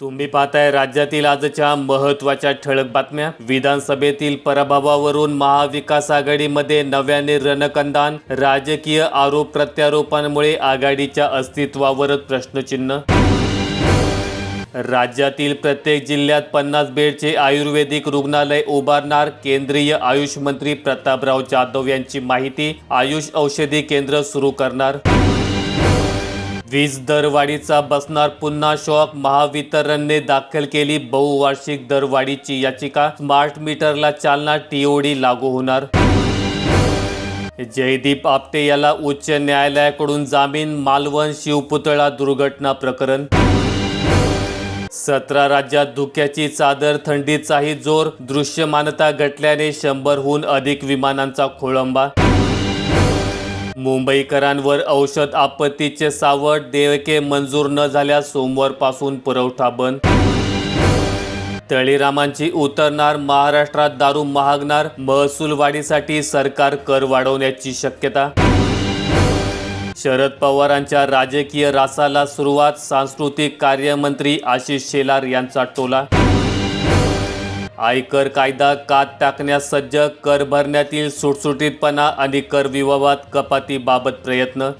तुम्ही पाहताय राज्यातील आजच्या महत्त्वाच्या ठळक बातम्या. विधानसभेतील पराभवावरून महाविकास आघाडीमध्ये नव्याने रणकंदान. राजकीय आरोप प्रत्यारोपांमुळे आघाडीच्या अस्तित्वावरच प्रश्नचिन्ह. राज्यातील प्रत्येक जिल्ह्यात पन्नास बेडचे आयुर्वेदिक रुग्णालय उभारणार केंद्रीय आयुष मंत्री प्रतापराव जाधव यांची माहिती. आयुष औषधी केंद्र सुरू करणार. वीज दरवाढीचा बसणार पुन्हा शॉक महावितरणने दाखल केली बहुवार्षिक दरवाढीची याचिका स्मार्ट मीटरला चालना टीओडी लागू होणार. जयदीप आपटे याला उच्च न्यायालयाकडून जामीन मालवण शिवपुतळा दुर्घटना प्रकरण. सतरा राज्यात धुक्याची चादर थंडीचाही जोर दृश्यमानता घटल्याने शंभरहून अधिक विमानांचा खोळंबा. मुंबईकरांवर औषध आपत्तीचे सावट देयके मंजूर न झाल्यास सोमवारपासून पुरवठा बंद. तळीरामांची उतरणार महाराष्ट्रात दारू महागणार महसूल वाढीसाठी सरकार कर वाढवण्याची शक्यता. शरद पवारांच्या राजकीय रासाला सुरुवात सांस्कृतिक कार्यमंत्री आशिष शेलार यांचा टोला. आयकर कायदा कात टाकण्यास सज्ज कर भरण्यातील सुटसुटीतपणा आणि कर विवादात कपातीबाबत प्रयत्न.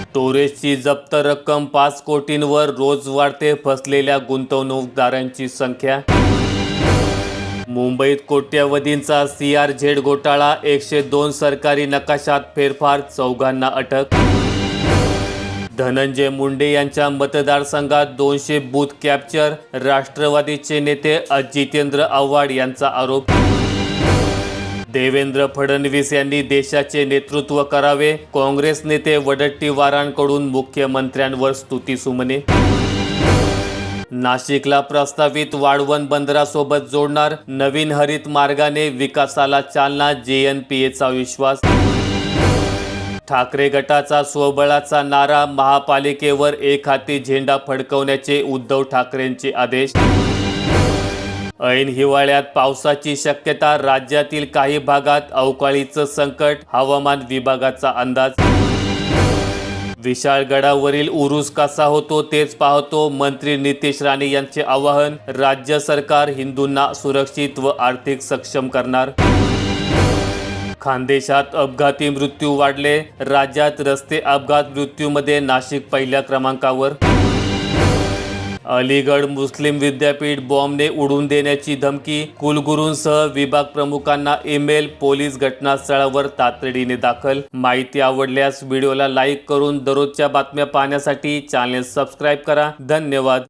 स्टोरेजची जप्त रक्कम पाच कोटींवर रोज वाढते फसलेल्या गुंतवणूकदारांची संख्या. मुंबईत कोट्यवधींचा सी आर झेड घोटाळा एकशे दोन सरकारी नकाशात फेरफार चौघांना अटक. धनंजय मुंडे यांच्या मतदारसंघात दोनशे बूथ कॅप्चर राष्ट्रवादीचे नेते जितेंद्र आव्हाड यांचा आरोप. देवेंद्र फडणवीस यांनी देशाचे नेतृत्व करावे काँग्रेस नेते वडट्टीवारांकडून मुख्यमंत्र्यांवर स्तुती सुमने. नाशिकला प्रस्तावित वाढवण बंदरासोबत जोडणार नवीन हरित मार्गाने विकासाला चालना जेएनपीएचा विश्वास. ठाकरे गटाचा स्वबळाचा नारा महापालिकेवर एक हाती झेंडा फडकवण्याचे उद्धव ठाकरेंचे आदेश. ऐन हिवाळ्यात पावसाची शक्यता राज्यातील काही भागात अवकाळीचं संकट हवामान विभागाचा अंदाज. विशाळगडावरील उरूस कसा होतो तेच पाहतो मंत्री नितेश राणे यांचे आवाहन राज्य सरकार हिंदूंना सुरक्षित व आर्थिक सक्षम करणार. खानदेशात अपघाती मृत्यू वाढले. राज्यात रस्ते अपघात मृत्यूमध्ये नाशिक पहिल्या क्रमांकावर. अलीगड मुस्लिम विद्यापीठ बॉम्बने उडून देण्याची धमकी. कुलगुरूंसह विभाग प्रमुखांना ईमेल पोलीस घटनास्थळावर तातडीने दाखल. माहिती आवडल्यास व्हिडिओला लाईक करून दररोजच्या बातम्या पाहण्यासाठी चॅनेल सबस्क्राईब करा. धन्यवाद.